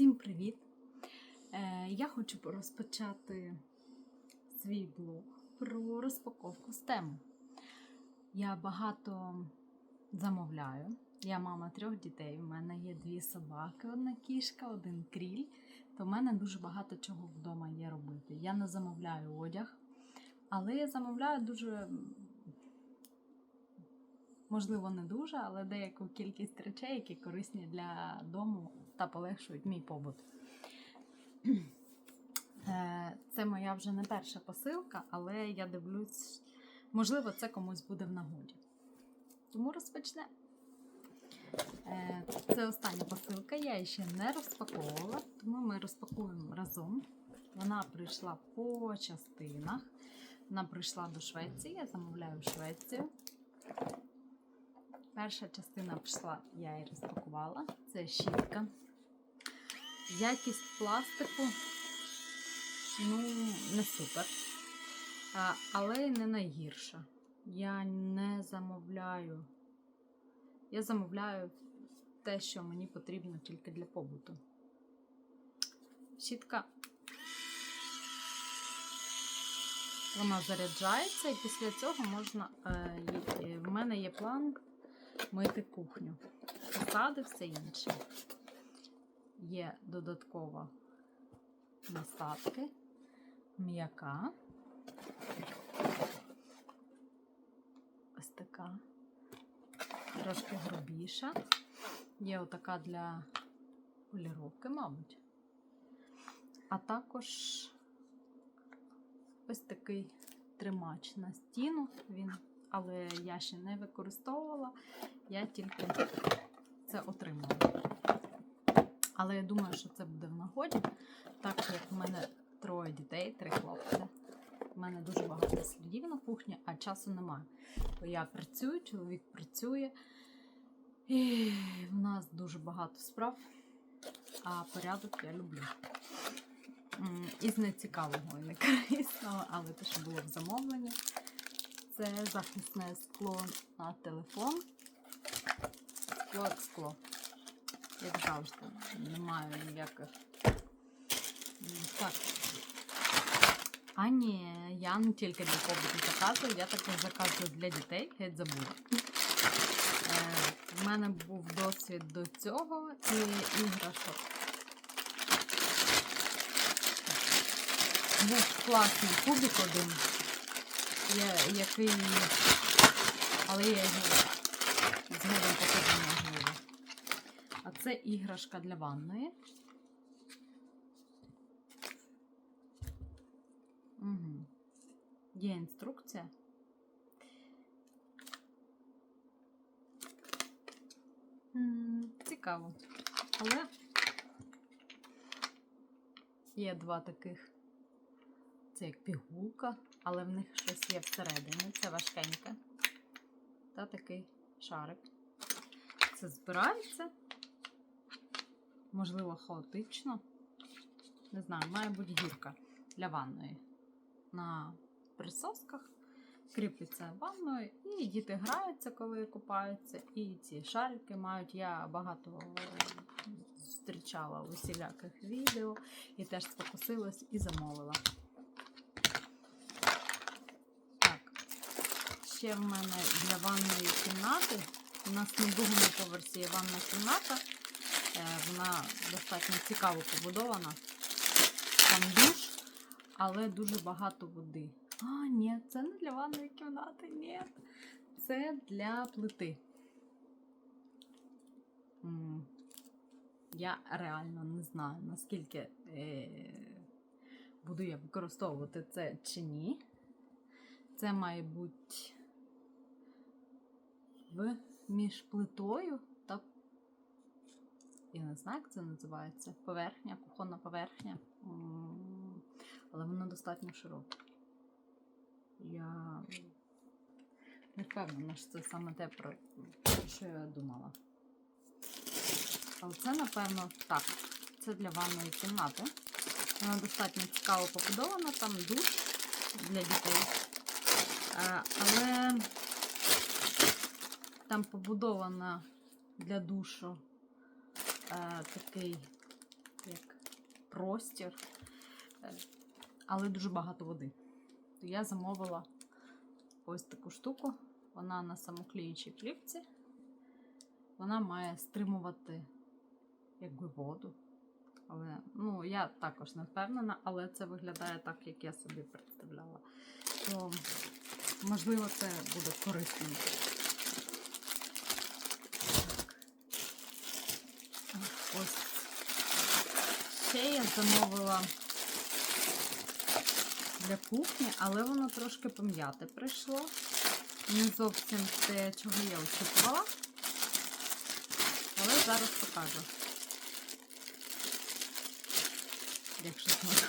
Всім привіт! Е, Я хочу розпочати свій блог про розпаковку з тему. Я багато замовляю. Я мама трьох дітей. У мене є дві собаки, одна кішка, один кріль. То в мене дуже багато чого вдома є робити. Я не замовляю одяг, але я замовляю дуже, можливо, не дуже, але деяку кількість речей, які корисні для дому та полегшують мій побут. Е, Це моя вже не перша посилка, але я дивлюсь, можливо, це комусь буде в нагоді. Тому розпочнемо. Е, Це остання посилка, я її ще не розпаковувала, тому ми розпакуємо разом. Вона прийшла по частинах. Вона прийшла до Швеції, я замовляю Швецію. Перша частина пішла, я її розпакувала. Це щітка. Якість пластику, ну, не супер. Але й не найгірша. Я не замовляю. Я замовляю те, що мені потрібно тільки для побуту. Щітка. Вона заряджається, і після цього можна. Е, е, в мене є план мити кухню. Фасади, все інше. Є додаткова насадки, м'яка. Ось така. Трошки грубіша. Є отака для поліровки, мабуть. А також ось такий тримач на стіну. Він, але я ще не використовувала, я тільки це отримала. Але я думаю, що це буде в нагоді, так як в мене троє дітей, три хлопці. У мене дуже багато слідів на кухні, а часу немає. Бо я працюю, чоловік працює. І в нас дуже багато справ, а порядок я люблю. Із нецікавого і некорисного, але те, що було в замовленні. Це захисне скло на телефон. Скло скло. Як завжди, немає ніяких. Так. А ні, я не тільки для побуту заказую, я також заказую для дітей, геть забула. Е, в мене був досвід до цього і іграшок. Був класний кубик один, я- який. Але я його згодом покажу це іграшка для ванної. Угу. Є інструкція. Цікаво. Але є два таких. Це як пігулка, але в них щось є всередині. Це важкеньке. Та такий шарик. Це збирається. Можливо, хаотично. Не знаю, має бути гірка для ванної. На присосках кріпиться ванною, і діти граються, коли купаються. І ці шарики мають. Я багато зустрічала усіляких відео і теж спокусилась і замовила. Так, ще в мене для ванної кімнати. У нас на другому поверсі є ванна кімната. Е, Вона достатньо цікаво побудована. Там душ, але дуже багато води. А, ні, це не для ванної кімнати, ні. Це для плити. Я реально не знаю, наскільки е, буду я використовувати це чи ні. Це має бути в між плитою я не знаю, як це називається. Поверхня, кухонна поверхня. Але воно достатньо широке. Я не впевнена, що це саме те, про що я думала. Але це, напевно, так. Це для ванної кімнати. Вона достатньо цікаво побудована, там душ для дітей. Е, Але там побудована для душу такий як простір, е, але дуже багато води. То я замовила ось таку штуку. Вона на самокліючій плівці. Вона має стримувати якби воду. Але ну, я також не впевнена, але це виглядає так, як я собі представляла. То, можливо, це буде корисним. Так. Ось. Ще я замовила для кухні, але воно трошки пом'яте прийшло. Не зовсім те, чого я очікувала. Але зараз покажу. Якщо зможу.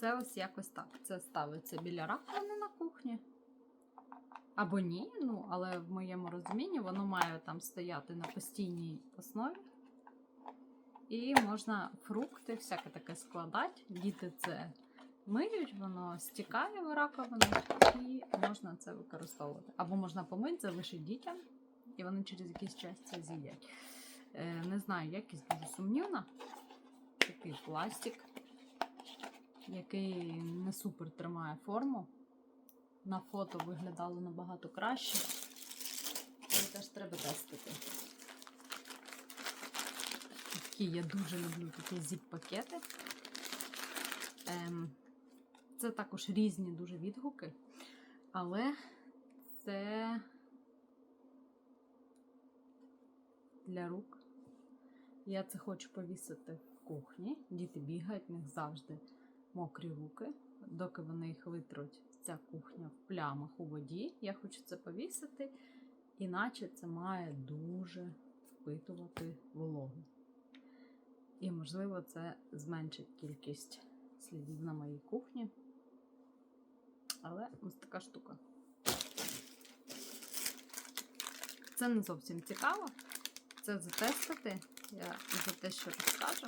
Це ось якось так. Це ставиться біля раковини на кухні. Або ні, ну, але в моєму розумінні воно має там стояти на постійній основі. І можна фрукти, всяке таке складати. Діти це миють, воно стікає в раковину і можна це використовувати. Або можна помити, залишити дітям, і вони через якийсь час це з'їдять. Е, не знаю, якість дуже сумнівна. Такий пластик, який не супер тримає форму. На фото виглядало набагато краще. Але теж треба тестити. Такі я дуже люблю такі зіп-пакети. Ем, це також різні дуже відгуки, але це для рук. Я це хочу повісити в кухні. Діти бігають, в них завжди мокрі руки. Доки вони їх витруть, ця кухня в плямах у воді. Я хочу це повісити, іначе це має дуже впитувати вологу. І, можливо, це зменшить кількість слідів на моїй кухні. Але ось така штука. Це не зовсім цікаво. Це затестити. Я за те, що розкажу.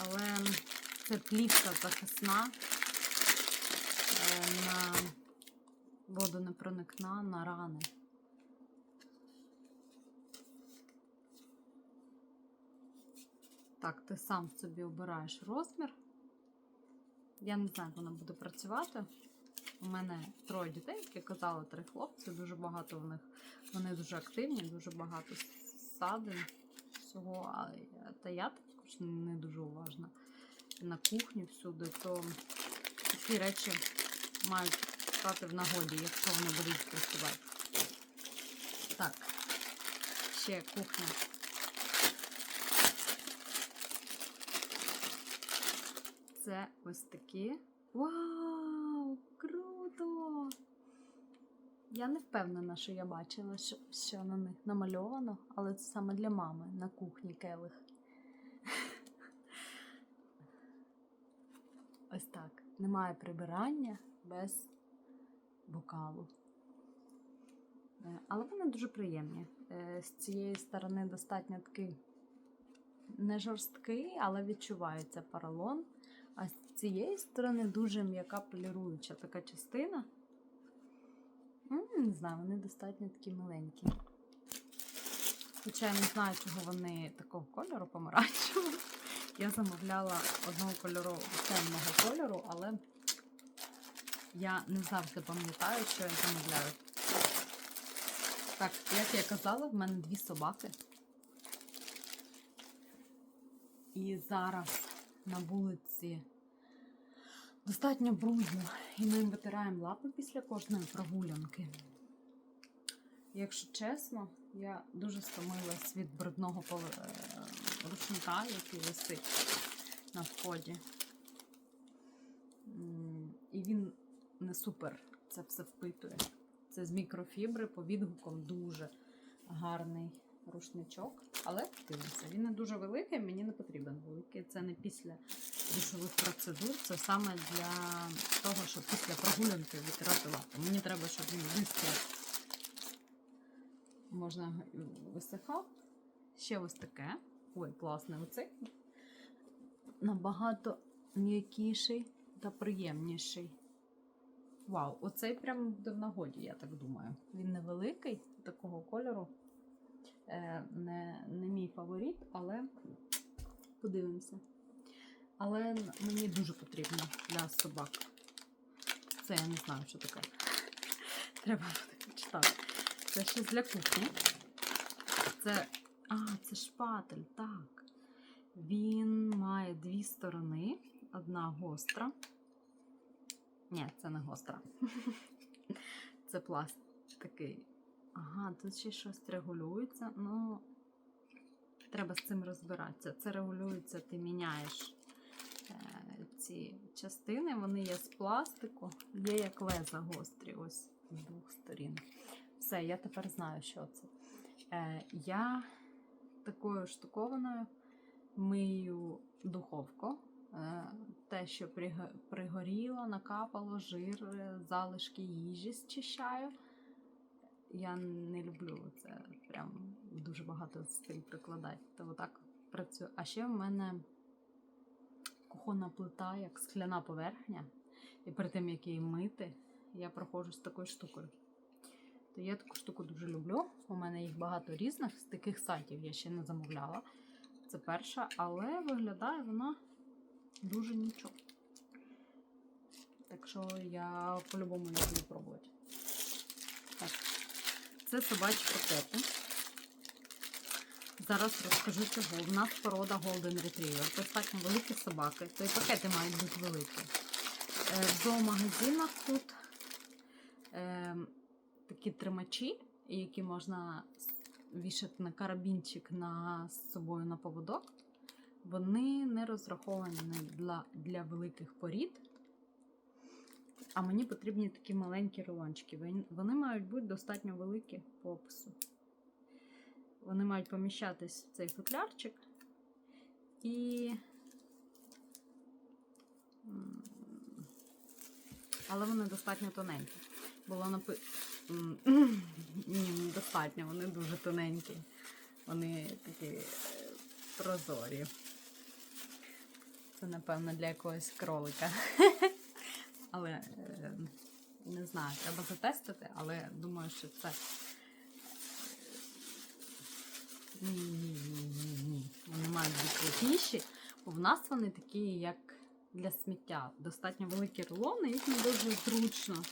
Але це плівка захисна, на водонепроникна на рани. Так, ти сам собі обираєш розмір. Я не знаю, як вона буде працювати. У мене троє дітей, як я казала, три хлопці. Дуже багато в них. Вони дуже активні, дуже багато садин всього. А, Та я також не дуже уважна на кухні всюди, то такі речі мають стати в нагоді, якщо вони будуть працювати. Так, ще кухня. Це ось такі. Вау! Круто! Я не впевнена, що я бачила, що, що на них намальовано, але це саме для мами на кухні келих. Ось так. Немає прибирання без бокалу. Е, Але вони дуже приємні. Е, З цієї сторони достатньо такий не жорсткий, але відчувається поролон. А з цієї сторони дуже м'яка поліруюча така частина. Не знаю, вони достатньо такі миленькі. Хоча я не знаю, чого вони такого кольору помаранчевого. Я замовляла одного кольору темного кольору, але я не завжди пам'ятаю, що я замовляю. Так, як я казала, в мене дві собаки. І зараз на вулиці достатньо брудно, і ми їм витираємо лапи після кожної прогулянки. Якщо чесно, я дуже стомилась від брудного рушника, який висить на вході. І він не супер це все впитує. Це з мікрофібри по відгукам дуже гарний рушничок. Але дивіться, він не дуже великий, мені не потрібен великий. Це не після душових процедур, це саме для того, щоб після прогулянки витирати лапи. Мені треба, щоб він висох. Можна висихав. Ще ось таке. Ой, класний оцей. Набагато м'якіший та приємніший. Вау, оцей прям в нагоді, я так думаю. Він невеликий, такого кольору. Е, не, не мій фаворит, але подивимося. Але мені дуже потрібно для собак. Це я не знаю, що таке. Треба буде почитати. Це щось для кухні. Це. А, це шпатель, так. Він має дві сторони. Одна гостра. Ні, це не гостра. Це пласт такий. Ага, тут ще щось регулюється. Ну, треба з цим розбиратися. Це регулюється, ти міняєш е, ці частини, вони є з пластику, є як леза гострі, ось з двох сторін. Все, я тепер знаю, що це. Е, я такою штукованою мию духовку. Е, Те, що пригоріло, накапало, жир, е, залишки їжі зчищаю. Я не люблю це прям дуже багато зусиль прикладати. То отак працюю. А ще в мене кухонна плита, як скляна поверхня. І перед тим, як її мити, я проходжу з такою штукою. То я таку штуку дуже люблю. У мене їх багато різних, з таких сайтів я ще не замовляла. Це перша, але виглядає вона дуже нічого. Так що я по-любому її буду пробувати. Так. Це собачі пакети. Зараз розкажу чого. У нас порода Golden Retriever. Достатньо великі собаки, то і пакети мають бути великі. Е, В зоомагазинах тут е, такі тримачі, які можна вішати на карабінчик на, з собою на поводок. Вони не розраховані для, для великих порід. А мені потрібні такі маленькі рулончики. Вони- мають бути достатньо великі по опису. Вони мають поміщатись в цей футлярчик. І. Але вони достатньо тоненькі. Було напи... Ні, недостатньо, вони дуже тоненькі. Вони такі е, прозорі. Це, напевно, для якогось кролика. Але е, не знаю, треба затестити, але думаю, що це. Ні, ні, ні, ні, ні. Вони мають бути крутіші, бо в нас вони такі, як для сміття. Достатньо великі рулони, їх не дуже зручно.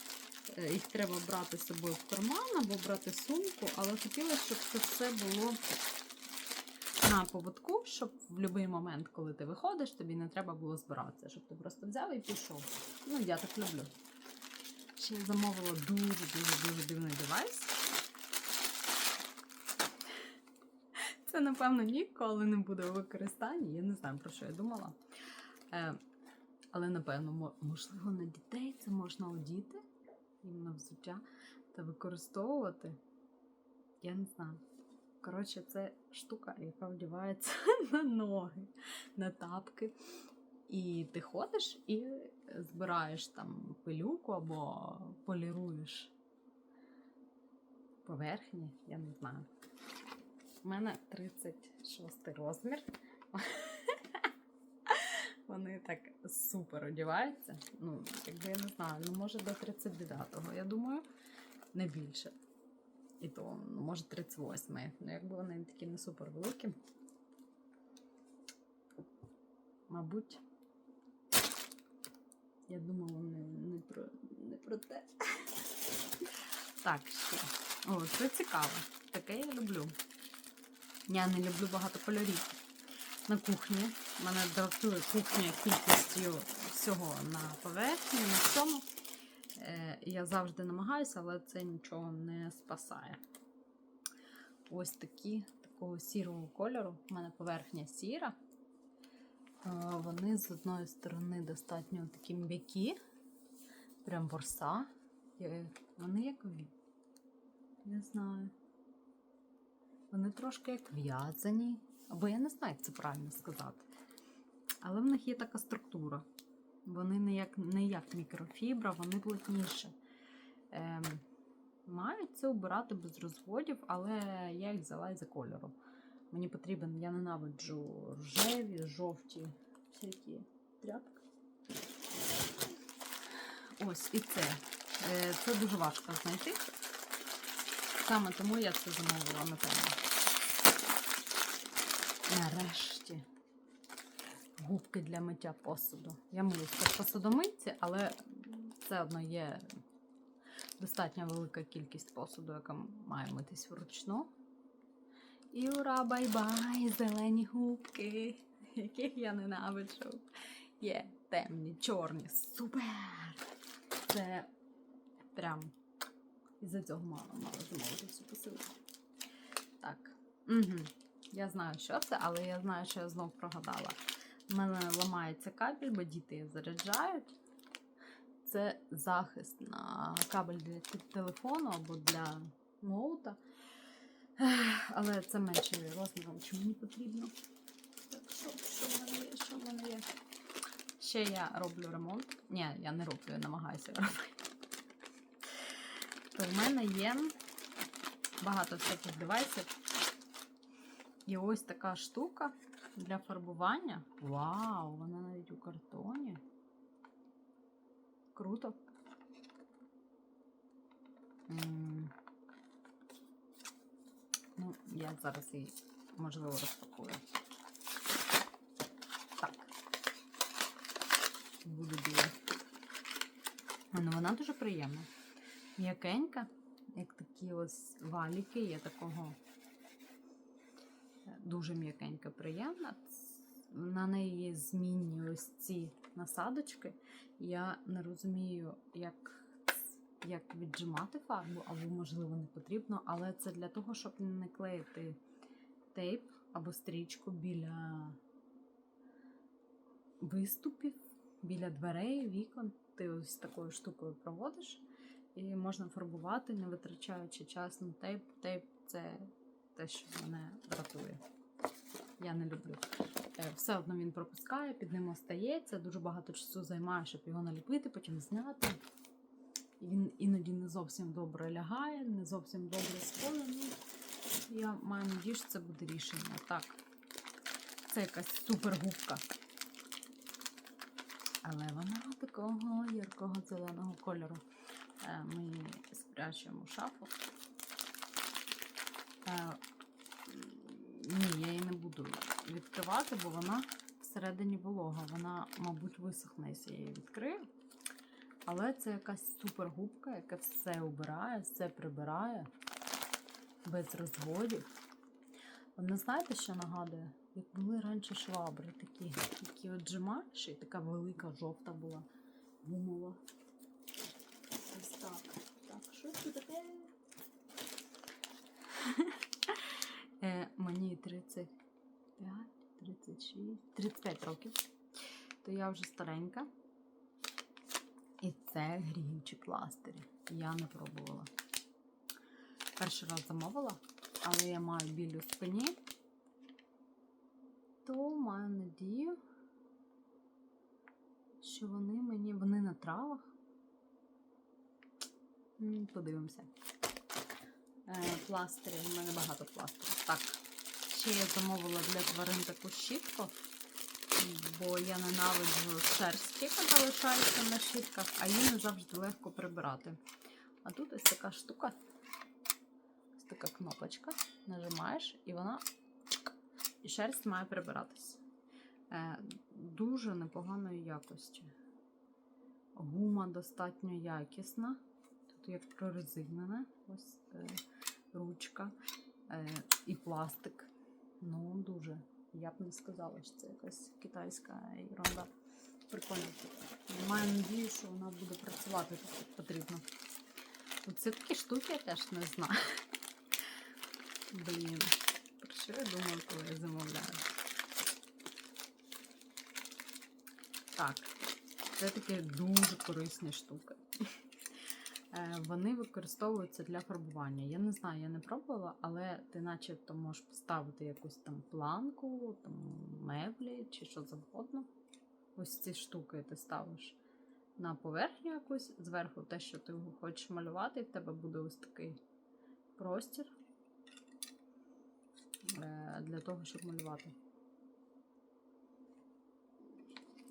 Е, Їх треба брати з собою в карман або брати сумку, але хотілося, щоб це все було на поводку, щоб в будь-який момент, коли ти виходиш, тобі не треба було збиратися, щоб ти просто взяв і пішов. Ну, я так люблю. Ще замовила дуже-дуже дуже дивний девайс. Це, напевно, ніколи не буде у використанні. Я не знаю, про що я думала. Е, але, напевно, можливо, на дітей це можна одіти, на взуття та використовувати. Я не знаю. Коротше, це штука, яка вдівається на ноги, на тапки. І ти ходиш і збираєш там пилюку або поліруєш поверхні, я не знаю. У мене 36 розмір. Вони так супер одягаються. Ну, якби я не знаю, ну може до 39-го, я думаю, не більше. І то, ну, може, 38 Ну, якби вони такі не супер великі. Мабуть, я думала, вони не про, не про те. Так, ще. О, це цікаво. Таке я люблю. Я не люблю багато кольорів. На кухні. У Мене дратує кухня кількістю всього на поверхні, на всьому. Е, я завжди намагаюся, але це нічого не спасає. Ось такі такого сірого кольору. У мене поверхня сіра. Е, Вони з одної сторони достатньо такі м'які, прям борса. Е, Вони як не знаю. Вони трошки як в'язані. Або я не знаю, як це правильно сказати. Але в них є така структура. Вони не як, не як мікрофібра, вони плотніші. Ем, мають це обирати без розводів, але я їх взяла із-за кольору. Мені потрібен, я ненавиджу рожеві, жовті всякі тряпки. Ось і це Е, Це дуже важко знайти. Саме тому я це замовила напевно. Нарешті. Губки для миття посуду. Я миюся в посудомийці, але все одно є достатньо велика кількість посуду, яка має митись вручну. І ура, бай-бай! Зелені губки, яких я ненавиджу. Є темні, чорні, супер! Це прям із-за цього мало мало замовити всю посилку. Так. Угу. Я знаю, що це, але я знаю, що я знов прогадала. У мене ламається кабель, бо діти його заряджають. Це захист на кабель для телефону або для ноута. Але це менше розміром, чи мені потрібно. Так, що, що в мене є? Що в мене є? Ще я роблю ремонт. Ні, я не роблю, я намагаюся робити. То в мене є багато всяких девайсів. І ось така штука для фарбування. Вау, вона навіть у картоні. Круто. Ну, я зараз її, можливо, розпакую. Так. Буду біла. Ну, вона дуже приємна. М'якенька, як такі ось валіки, є такого дуже м'якенька, приємна. На неї змінні ось ці насадочки. Я не розумію, як, як віджимати фарбу, або, можливо, не потрібно, але це для того, щоб не клеїти тейп або стрічку біля виступів, біля дверей, вікон. Ти ось такою штукою проводиш і можна фарбувати, не витрачаючи час на тейп. Тейп це те, що мене дратує. Я не люблю. Е, Все одно він пропускає, під ним остається, дуже багато часу займає, щоб його наліпити, потім зняти. Він іноді не зовсім добре лягає, не зовсім добре. Ну, я маю надію, що це буде рішення. Так, це якась супергубка. Але вона такого яркого зеленого кольору. Е, Ми її спрячемо шафу. Ні, я її не буду відкривати, бо вона всередині волога. Вона, мабуть, висохне, якщо я її відкрию. Але це якась супергубка, яка все убирає, все прибирає без розводів. Вона знаєте, що нагадує? Як були раніше швабри, такі, які отжимаєш, і така велика жовта була гумова. Ось так. Так, що це таке? Мені 35, 36, 35 років. То я вже старенька. І це гріючі пластирі. Я не пробувала. Перший раз замовила, але я маю біль у спині. То маю надію, що вони мені. Вони на травах. Подивимося. Е, пластирі, у мене багато пластирів. Так. Ще я замовила для тварин таку щітку, бо я ненавиджу шерсть, яка залишається на щітках, а її не завжди легко прибирати. А тут ось така штука, ось така кнопочка. Нажимаєш, і вона і шерсть має прибиратись. Е, дуже непоганої якості. Гума достатньо якісна. Тут як прорезинена ось е, ручка е, і пластик. Ну, дуже. Я б не сказала, що це якась китайська ерунда. Прикольно. Маю надію, що вона буде працювати так, як потрібно. Оце такі штуки я теж не знаю. Блін. Про що я думаю, коли я замовляю? Так, це такі дуже корисні штуки. Е, Вони використовуються для фарбування. Я не знаю, я не пробувала, але ти начебто можеш поставити якусь там планку, там меблі чи що завгодно. Ось ці штуки ти ставиш на поверхню якусь, зверху те, що ти хочеш малювати, і в тебе буде ось такий простір е, для того, щоб малювати.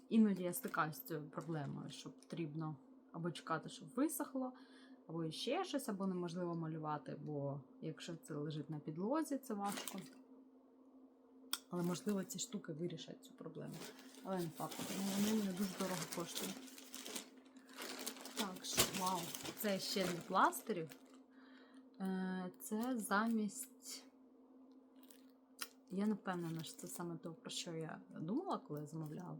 Іноді я стикаюся з цією проблемою, що потрібно або чекати, щоб висохло, або ще щось, або неможливо малювати, бо якщо це лежить на підлозі, це важко. Але можливо ці штуки вирішать цю проблему. Але не факт. Тому вони мене дуже дорого коштують. Так, що, вау, це ще для пластирів. Е, Це замість. Я не впевнена, що це саме те, про що я думала, коли я замовляла.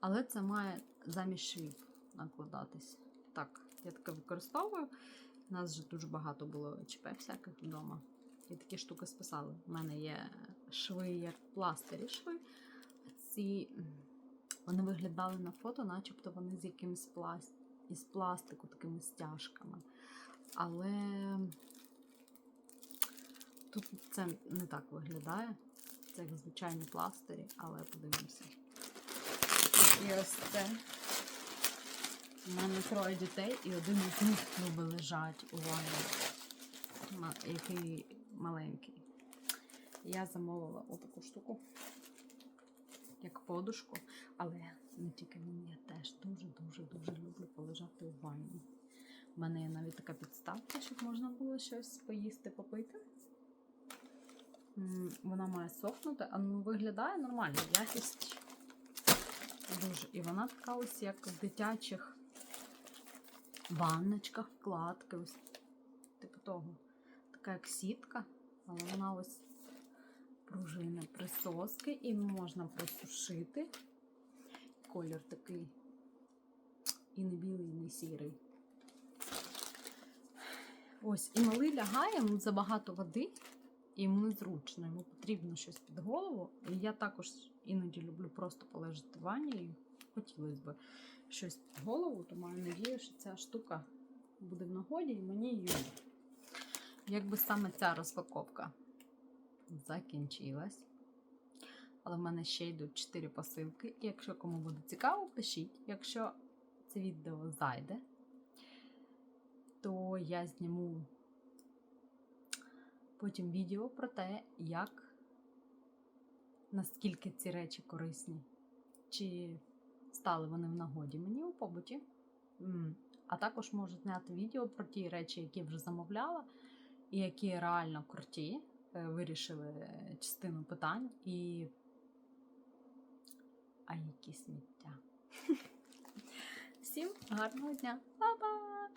Але це має замість швів накладатись. Так, я таке використовую. У нас вже дуже багато було ЧП всяких вдома. І такі штуки списали. У мене є шви, як пластирі шви. Ці вони виглядали на фото, начебто вони з якимось пласт... із пластику, такими стяжками. Але тут це не так виглядає. Це як звичайні пластирі, але подивимося. І ось це. У мене троє дітей, і один із них любить лежать у ванні, який маленький. Я замовила отаку штуку, як подушку, але не тільки він, я теж дуже-дуже-дуже люблю полежати у ванні. У мене є навіть така підставка, щоб можна було щось поїсти, попити. Вона має сохнути, а ну виглядає нормально, якість дуже. І вона така ось як в дитячих ванночках, вкладки, ось типу того. Така як сітка, але вона ось пружини присоски і можна просушити. Колір такий і не білий, і не сірий. Ось, і малий лягає, йому забагато води, і йому незручно, йому потрібно щось під голову. І я також іноді люблю просто полежати в ванні, і хотілося б щось під голову, то маю надію, що ця штука буде в нагоді і мені її. Якби саме ця розпаковка закінчилась. Але в мене ще йдуть 4 посилки. І якщо кому буде цікаво, пишіть. Якщо це відео зайде, то я зніму потім відео про те, як наскільки ці речі корисні, чи стали вони в нагоді мені у побуті. А також можу зняти відео про ті речі, які вже замовляла, і які реально круті, е, вирішили е, частину питань, і а які сміття. Всім гарного дня! Па-па!